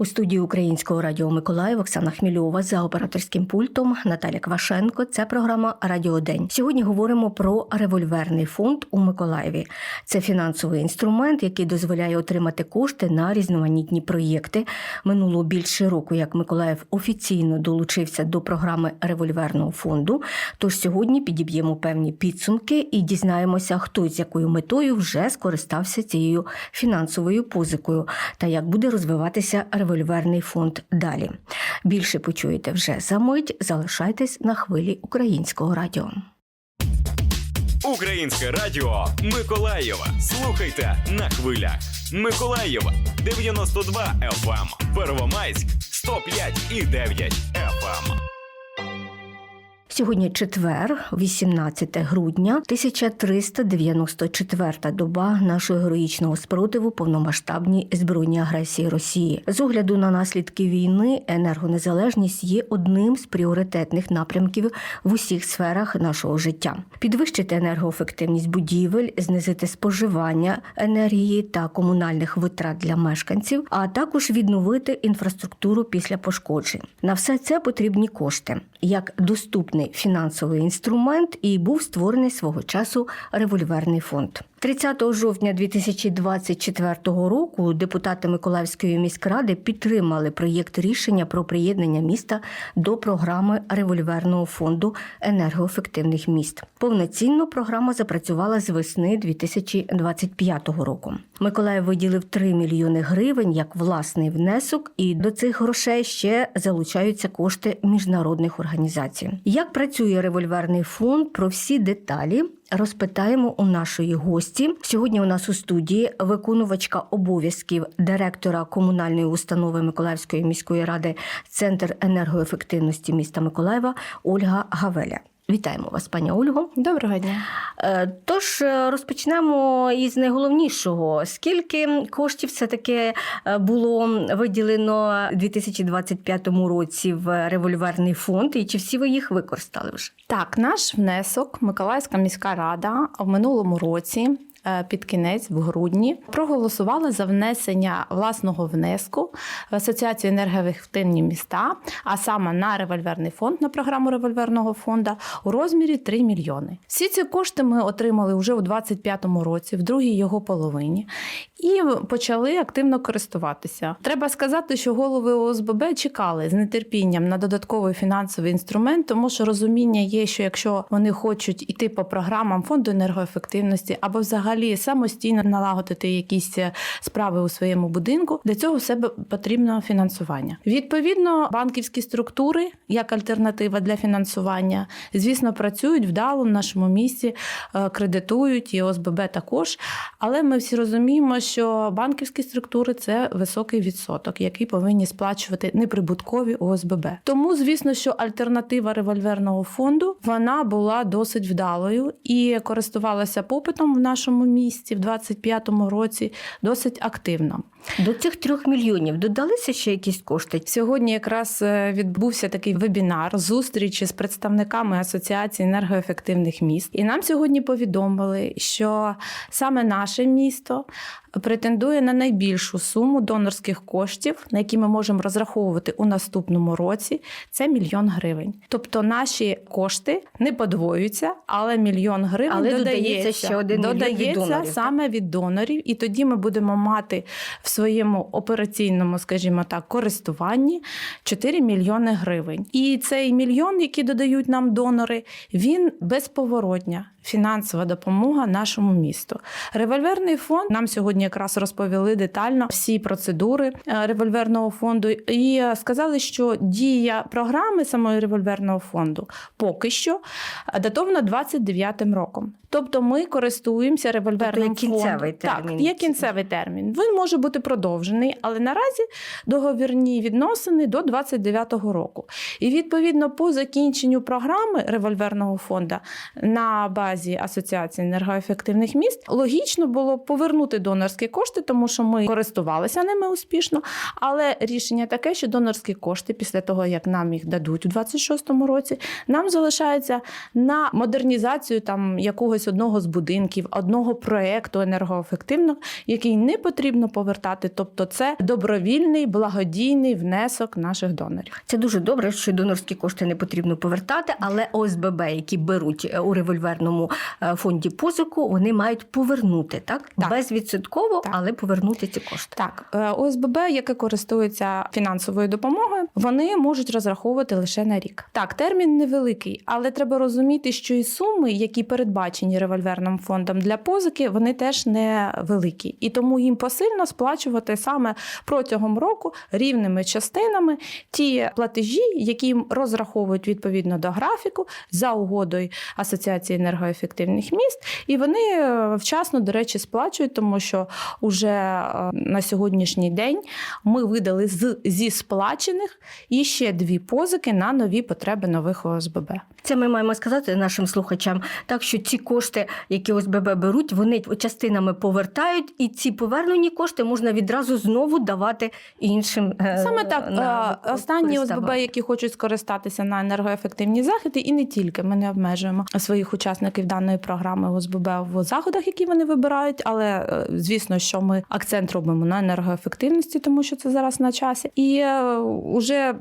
У студії Українського радіо Миколаїв Оксана Хмільова за операторським пультом Наталя Квашенко. Це програма Радіодень. Сьогодні говоримо про револьверний фонд у Миколаєві. Це фінансовий інструмент, який дозволяє отримати кошти на різноманітні проєкти. Минуло більше року, як Миколаїв офіційно долучився до програми револьверного фонду. Тож сьогодні підіб'ємо певні підсумки і дізнаємося, хто з якою метою вже скористався цією фінансовою позикою та як буде розвиватися револьверний фонд далі. Більше почуєте вже за мить. Залишайтесь на хвилі українського радіо. Українське радіо Миколаєва. Слухайте на хвилях. Миколаєва 92 FM. Первомайськ 105 і 9 FM. Сьогодні четвер, 18 грудня, 1394 доба нашого героїчного спротиву повномасштабній збройній агресії Росії. З огляду на наслідки війни енергонезалежність є одним з пріоритетних напрямків в усіх сферах нашого життя. Підвищити енергоефективність будівель, знизити споживання енергії та комунальних витрат для мешканців, а також відновити інфраструктуру після пошкоджень. На все це потрібні кошти як доступний фінансовий інструмент і був створений свого часу револьверний фонд. 30 жовтня 2024 року депутати Миколаївської міськради підтримали проєкт рішення про приєднання міста до програми револьверного фонду енергоефективних міст. Повноцінно програма запрацювала з весни 2025 року. Миколаїв виділив 3 мільйони гривень як власний внесок, і до цих грошей ще залучаються кошти міжнародних організацій. Як працює револьверний фонд? Про всі деталі розпитаємо у нашої гості. Сьогодні у нас у студії виконувачка обов'язків директора комунальної установи Миколаївської міської ради Центр енергоефективності міста Миколаєва Ольга Гавеля. Вітаємо вас, пані Ольго. Доброго дня. Е, Тож е, розпочнемо із найголовнішого. Скільки коштів все таки було виділено у 2025 році в револьверний фонд, і чи всі ви їх використали вже? Так, наш внесок Миколаївська міська рада в минулому році. Е, Під кінець в грудні проголосували за внесення власного внеску в Асоціацію енергоефективні міста, а саме на револьверний фонд на програму револьверного фонду у розмірі 3 мільйони. Всі ці кошти ми отримали вже у 2025 році, в другій його половині, і почали активно користуватися. Треба сказати, що голови ОСББ чекали з нетерпінням на додатковий фінансовий інструмент, тому що розуміння є, що якщо вони хочуть іти по програмам фонду енергоефективності або взагалі самостійно налагодити якісь е, справи у своєму будинку, для цього в себе потрібно фінансування. Відповідно, банківські структури як альтернатива для фінансування, звісно, працюють вдало в нашому місті, е, кредитують і ОСББ також. Але ми всі розуміємо, що банківські структури це високий відсоток, який повинні сплачувати неприбуткові ОСББ. Тому, звісно, що альтернатива револьверного фонду вона була досить вдалою і користувалася попитом в нашому місті в 2025 році досить активно. До цих трьох мільйонів додалися ще якісь кошти. Сьогодні якраз е, відбувся такий вебінар зустрічі з представниками Асоціації енергоефективних міст. І нам сьогодні повідомили, що саме наше місто претендує на найбільшу суму донорських коштів, на які ми можемо розраховувати у наступному році. Це мільйон гривень. Тобто наші кошти не подвоюються, але мільйон гривень Але додається, додається ще один мільйон від додається донорів, так? саме від донорів, і тоді ми будемо мати в своєму операційному, скажімо так, користуванні 4 мільйони гривень. І цей мільйон, який додають нам донори, він безповоротня фінансова допомога нашому місту. Револьверний фонд нам сьогодні якраз розповіли детально всі процедури е, револьверного фонду і е, сказали, що дія програми самої револьверного фонду поки що датована 29-м роком. Тобто ми користуємося револьверним Тобто є кінцевий фондом. термін. Так, є кінцевий термін. Він може бути продовжений, але наразі договірні відносини до 29-го року. І відповідно по закінченню програми револьверного фонду на базі базі Асоціації енергоефективних міст. Логічно було повернути донорські кошти, тому що ми користувалися ними успішно. Але рішення таке, що донорські кошти, після того як нам їх дадуть у 26-му році, нам залишається на модернізацію там якогось одного з будинків, одного проекту енергоефективного, який не потрібно повертати. Тобто, це добровільний благодійний внесок наших донорів. Це дуже добре, що донорські кошти не потрібно повертати, але ОСББ, які беруть е, у револьверному е, фонді позику, вони мають повернути так, Так. безвідсотково, Так. але повернути ці кошти. Так, е, ОСББ, яке користується фінансовою допомогою, вони можуть розраховувати лише на рік. Так, термін невеликий, але треба розуміти, що і суми, які передбачені револьверним фондом для позики, вони теж не великі. І тому їм посильно сплачувати саме протягом року рівними частинами ті платежі, які їм розраховують відповідно до графіку за угодою Асоціації енергоефективних міст. І вони е, вчасно, до речі, сплачують, тому що уже е, на сьогоднішній день ми видали з, зі сплачених і ще дві позики на нові потреби нових ОСББ. Це ми маємо сказати нашим слухачам, так що ці кошти, які ОСББ беруть, вони частинами повертають, і ці повернені кошти можна відразу знову давати іншим. е, Саме так на останні ОСББ, які хочуть скористатися на енергоефективні заходи, і не тільки ми не обмежуємо своїх учасників даної програми ОСББ в заходах, які вони вибирають. Але е, звісно, що ми акцент робимо на енергоефективності, тому що це зараз на часі. І вже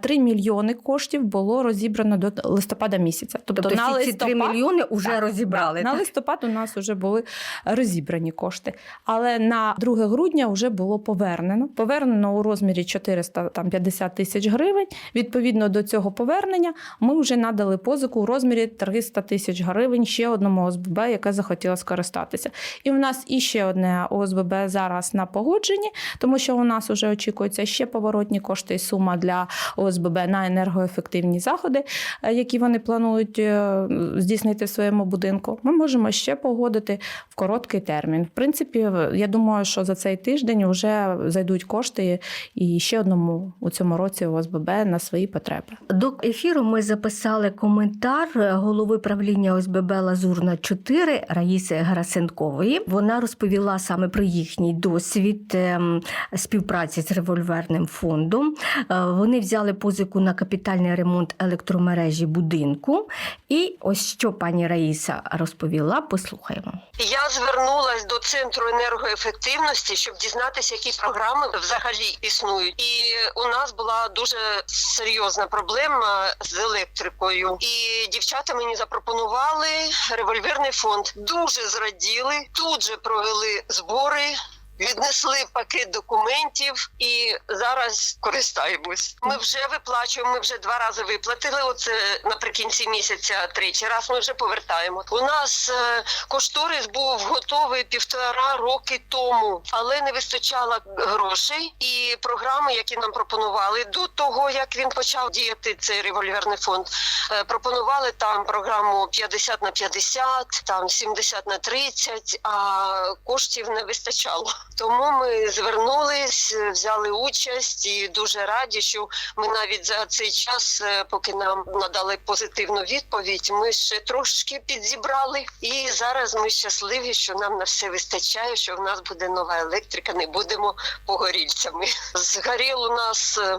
3 мільйони коштів було розібрано до листопада місяця. Тобто всі ці 3 мільйони вже Так, розібрали. На так? листопад у нас вже були розібрані кошти. Але на 2 грудня вже було повернено. Повернено у розмірі 450 тисяч гривень. Відповідно до цього повернення, ми вже надали позику у розмірі 300 тисяч гривень ще одному ОСББ, яке захотіло скористатися. І в нас іще одне ОСББ зараз на погодженні, тому що у нас вже очікуються ще поворотні кошти і сума для ОСББ на енергоефективні заходи, е, які вони планують е, здійснити в своєму будинку. Ми можемо ще погодити в короткий термін. В принципі, я думаю, що за цей тиждень вже зайдуть кошти і ще одному у цьому році ОСББ на свої потреби. До ефіру ми записали коментар голови правління ОСББ Лазурна 4 Раїси Грасенкової. Вона розповіла саме про їхній досвід ем, співпраці з револьверним фондом. Е, Вони взяли позику на капітальний ремонт електромережі будинку. І ось що пані Раїса розповіла. Послухаємо. Я звернулася до центру енергоефективності, щоб дізнатися, які програми взагалі існують. І у нас була дуже серйозна проблема з електрикою. І дівчата мені запропонували револьверний фонд. Дуже зраділи, тут же провели збори. Віднесли пакет документів і зараз користаємось. Ми вже виплачуємо. Ми вже два рази виплатили. Оце наприкінці місяця. Третій раз ми вже повертаємо. У нас е, кошторис був готовий півтора роки тому, але не вистачало грошей і програми, які нам пропонували до того, як він почав діяти цей револьверний фонд. е, Пропонували там програму 50 на 50, там 70 на 30, а коштів не вистачало. Тому ми звернулись, взяли участь і дуже раді, що ми навіть за цей час, е, поки нам надали позитивну відповідь, ми ще трошки підзібрали. І зараз ми щасливі, що нам на все вистачає, що в нас буде нова електрика, не будемо погорільцями. Згорів у нас е,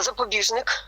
запобіжник.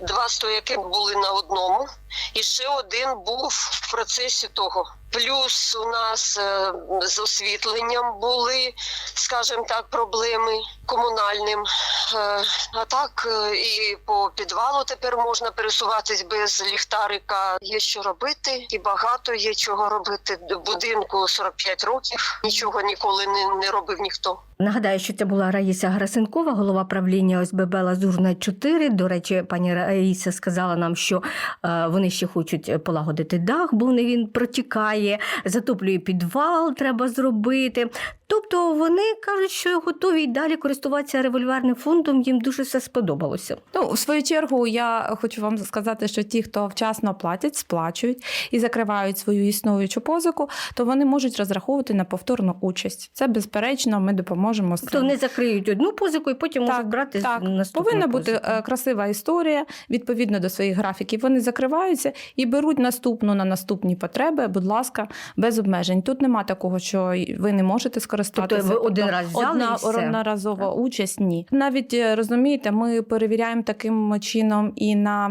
Два стояки були на одному, і ще один був в процесі того. Плюс у нас е, з освітленням були, скажімо так, проблеми комунальним. Е, а так е, і по підвалу тепер можна пересуватись без ліхтарика. Є що робити, і багато є чого робити. Будинку 45 років. Нічого ніколи не, не робив ніхто. Нагадаю, що це була Раїса Грасенкова, голова правління ОСББ Лазурна 4. До речі, пані Раїса сказала нам, що вони ще хочуть полагодити дах, бо не він протікає, затоплює підвал, треба зробити. Тобто вони кажуть, що готові й далі користуватися револьверним фондом. Їм дуже все сподобалося. Ну, в свою чергу, я хочу вам сказати, що ті, хто вчасно платять, сплачують і закривають свою існуючу позику, то вони можуть розраховувати на повторну участь. Це безперечно, ми допоможемо можемо з То вони закриють одну позику і потім можуть брати так. наступну Повинна бути позику. е, красива історія відповідно до своїх графіків. Вони закриваються і беруть наступну на наступні потреби. Будь ласка, без обмежень. Тут нема такого, що ви не можете скористатися. Тобто ви один раз взяли одна і все? одноразова участь. Ні, навіть е, розумієте, ми перевіряємо таким чином і на,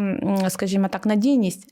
скажімо так, надійність.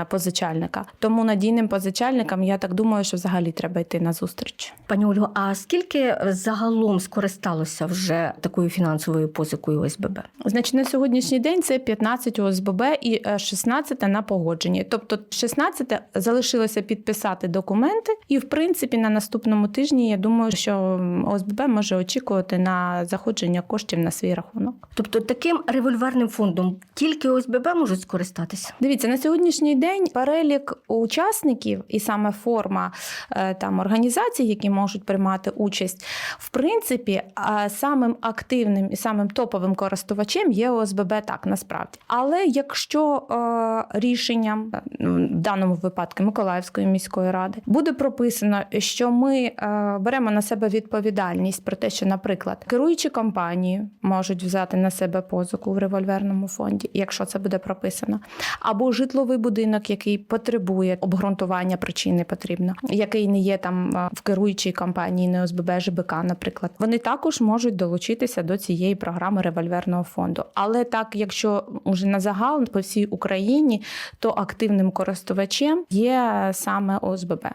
Е, Позичальника, тому надійним позичальникам я так думаю, що взагалі треба йти на зустріч. Пані Ольго, а скільки загалом скористалося вже такою фінансовою позикою ОСББ? Значить, на сьогоднішній день це 15 ОСББ і е, 16 на погодженні. Тобто 16 залишилося підписати документи, і в принципі на наступному тижні я думаю, що ОСББ може очікувати на заходження коштів на свій рахунок. Тобто таким револьверним фондом тільки ОСББ можуть скористатися? Дивіться, на сьогоднішній день перелік учасників і саме форма е, там організацій, які можуть приймати участь, в принципі, е, самим активним і самим топовим користувачем є ОСББ так насправді. Але якщо е, рішенням е, в даному випадку Миколаївської міської ради буде прописано, що ми беремо на себе відповідальність про те, що, наприклад, керуючі компанії можуть взяти на себе позику в револьверному фонді, якщо це буде прописано, або житловий будинок, який потребує обґрунтування причини потрібно, який не є там в керуючій компанії, не ОСББ, ЖБК, наприклад, вони також можуть долучитися до цієї програми револьверного фонду. Але так, якщо уже на загал по всій Україні, то активним користувачем є саме ОСББ.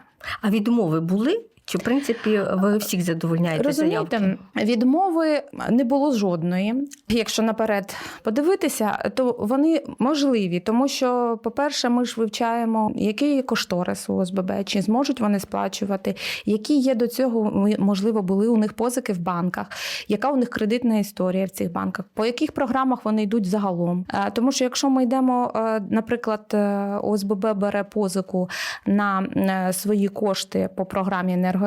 А відмови були? Чи в принципі ви всіх задовольняєте заявки? Відмови не було жодної. Якщо наперед подивитися, то вони можливі, тому що, по-перше, ми ж вивчаємо, який є кошторис у ОСББ, чи зможуть вони сплачувати, які є до цього можливо були у них позики в банках, яка у них кредитна історія в цих банках, по яких програмах вони йдуть загалом. Е, Тому що якщо ми йдемо, е, наприклад, е, ОСББ бере позику на свої кошти по програмі енергоефективності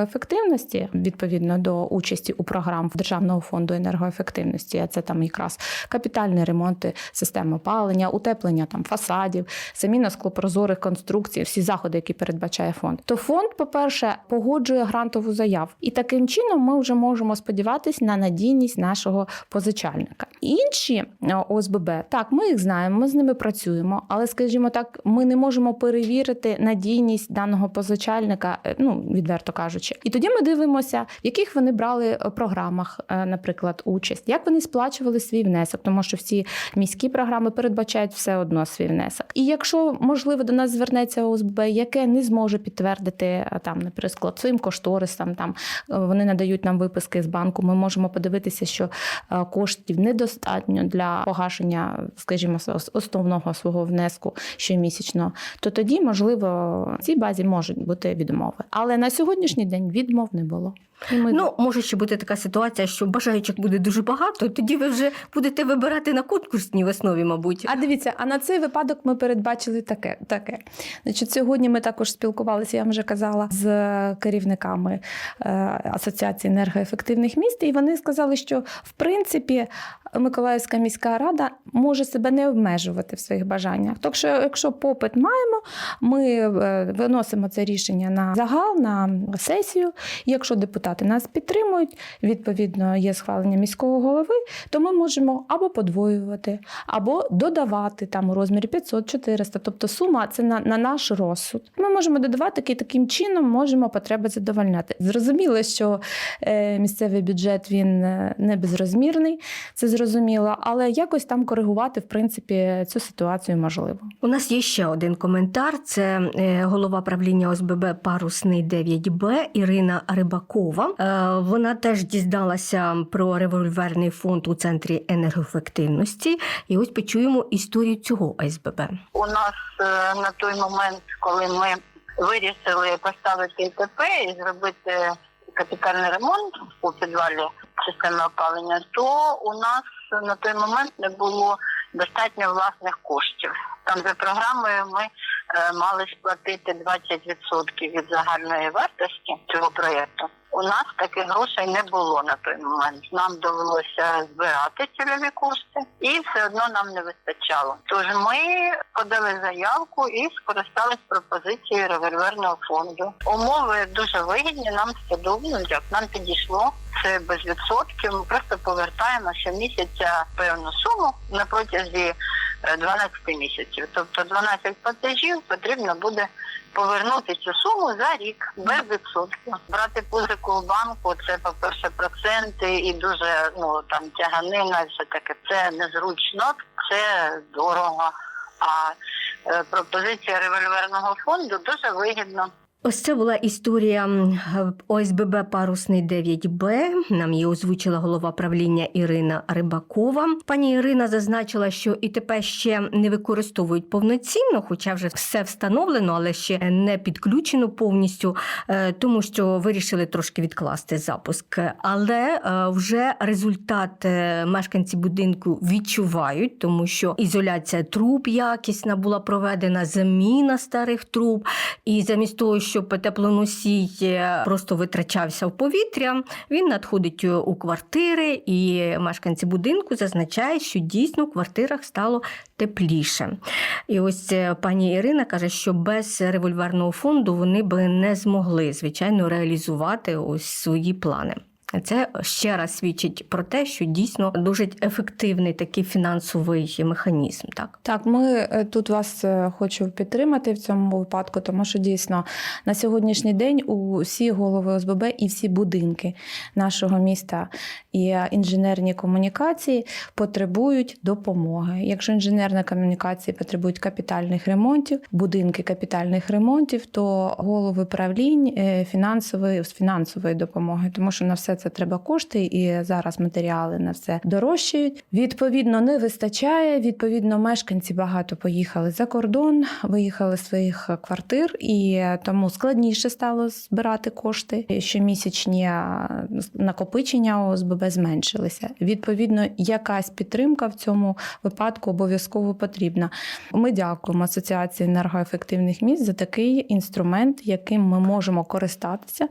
відповідно до участі у програм Державного фонду енергоефективності, а це там якраз капітальні ремонти систем опалення, утеплення там фасадів, заміна склопрозорих конструкцій, всі заходи, які передбачає фонд. То фонд, по-перше, погоджує грантову заяву, і таким чином ми вже можемо сподіватись на надійність нашого позичальника. Інші е, ОСББ, так, ми їх знаємо, ми з ними працюємо, але, скажімо так, ми не можемо перевірити надійність даного позичальника, е, ну відверто кажучи. І тоді ми дивимося, в яких вони брали е, програмах, наприклад, участь, як вони сплачували свій внесок, тому що всі міські програми передбачають все одно свій внесок. І якщо можливо до нас звернеться ОСББ, яке не зможе підтвердити там, наприклад, своїм кошторисом, там вони надають нам виписки з банку, ми можемо подивитися, що коштів недостатньо для погашення, скажімо, основного свого внеску щомісячно, то тоді, можливо, в цій базі можуть бути відмови. Але на сьогоднішній день відмов не було. І ми Ну, може ще бути така ситуація, що бажаючих буде дуже багато, тоді ви вже будете вибирати на конкурсній основі, мабуть. А дивіться, а на цей випадок ми передбачили таке. таке. Значить, сьогодні ми також спілкувалися, я вам вже казала, з керівниками е, Асоціації енергоефективних міст, і вони сказали, що в принципі Миколаївська міська рада може себе не обмежувати в своїх бажаннях. Тобто, що якщо попит маємо, ми е, виносимо це рішення на загал, на сесію. Якщо депутати нас підтримують, відповідно є схвалення міського голови, то ми можемо або подвоювати, або додавати там у розмірі 500-400. Тобто сума це на, на наш розсуд. Ми можемо додавати і таким чином можемо потреби задовольняти. Зрозуміло, що е, місцевий бюджет він е, не безрозмірний, це зрозуміло, але якось там коригувати в принципі цю ситуацію можливо. У нас є ще один коментар. Це е, голова правління ОСББ Парусний 9Б Ірина Рибакова. Е, Вона теж дізналася про револьверний фонд у центрі енергоефективності. І ось почуємо історію цього ОСББ. у нас е, на той момент, коли ми вирішили поставити ІТП і зробити капітальний ремонт у підвалі системи опалення, то у нас на той момент не було достатньо власних коштів. Там за програмою ми е, мали сплатити 20% від загальної вартості цього проєкту. У нас таких грошей не було на той момент. Нам довелося збирати цільові кошти, і все одно нам не вистачало. Тож ми подали заявку і скористались пропозицією револьверного фонду. Умови дуже вигідні. Нам сподобалось, як нам підійшло. Це без відсотків. Ми просто повертаємо щомісяця певну суму на протязі е, 12 місяців. Тобто 12 платежів потрібно буде повернути цю суму за рік без відсотків. Брати позику в банку це, по-перше, проценти і дуже ну там тяганина, все таке. Це незручно, це дорого. А е, пропозиція револьверного фонду дуже вигідно. Ось це була історія ОСББ Парусний 9Б. Нам її озвучила голова правління Ірина Рибакова. Пані Ірина зазначила, що ІТП ще не використовують повноцінно, хоча вже все встановлено, але ще не підключено повністю, е, тому що вирішили трошки відкласти запуск. Але е, вже результат е, мешканці будинку відчувають, тому що ізоляція труб якісна була проведена, заміна старих труб. І замість того, щоб теплоносій е, просто витрачався в повітря, він надходить е, у квартири, і мешканці будинку зазначають, що дійсно в квартирах стало тепліше. І ось е, пані Ірина каже, що без револьверного фонду вони би не змогли, звичайно, реалізувати ось свої плани. Це ще раз свідчить про те, що дійсно дуже ефективний такий фінансовий механізм. Так Так, ми е, тут вас е, хочу підтримати в цьому випадку, тому що дійсно на сьогоднішній день усі голови ОСББ і всі будинки нашого міста і інженерні комунікації потребують допомоги. Якщо інженерні комунікації потребують капітальних ремонтів, будинки капітальних ремонтів, то голови правлінь е, фінансової фінансової допомоги, тому що на все це треба кошти, і зараз матеріали на все дорожчають. Відповідно, не вистачає. Відповідно, мешканці багато поїхали за кордон, виїхали з своїх квартир, і тому складніше стало збирати кошти. Щомісячні накопичення ОСББ зменшилися. Відповідно, якась підтримка в цьому випадку обов'язково потрібна. Ми дякуємо Асоціації енергоефективних міст за такий інструмент, яким ми можемо користатися.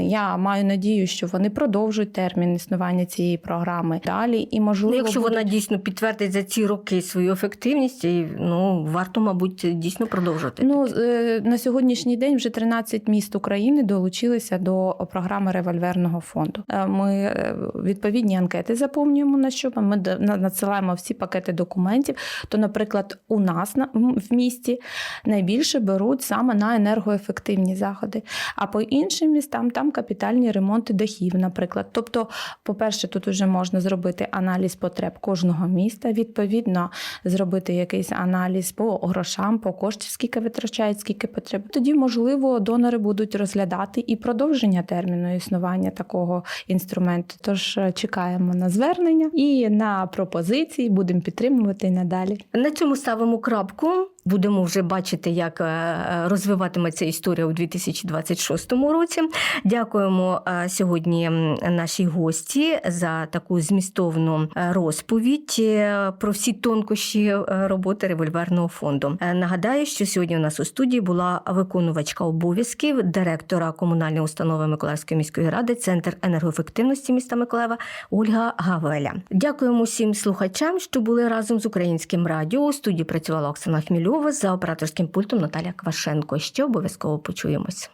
Я маю надію, що вони продовжують термін існування цієї програми далі. І можливо, Ну, якщо вона дійсно підтвердить за ці роки свою ефективність, і, ну варто, мабуть, дійсно продовжувати. Ну е, на сьогоднішній день вже 13 міст України долучилися до програми револьверного фонду. Е, Ми е, відповідні анкети заповнюємо на що ми надсилаємо всі пакети документів. То, наприклад, у нас на в місті найбільше беруть саме на енергоефективні заходи. А по іншим містам там капітальні ремонти дахів, наприклад. Тобто, по-перше, тут вже можна зробити аналіз потреб кожного міста, відповідно, зробити якийсь аналіз по грошам, по коштів, скільки витрачають, скільки потреб. Тоді, можливо, донори будуть розглядати і продовження терміну існування такого інструменту. Тож е, чекаємо на звернення і на пропозиції, будемо підтримувати надалі. На цьому ставимо крапку. Будемо вже бачити, як е, розвиватиметься історія у 2026 році. Дякуємо е, сьогодні нашій гості за таку змістовну е, розповідь е, про всі тонкощі е, роботи револьверного фонду. Е, Нагадаю, що сьогодні у нас у студії була виконувачка обов'язків директора комунальної установи Миколаївської міської ради, центр енергоефективності міста Миколаєва Ольга Гавеля. Дякуємо всім слухачам, що були разом з українським радіо. У студії працювала Оксана Хмільова за операторським пультом Наталя Квашенко. Ще обов'язково почуємось.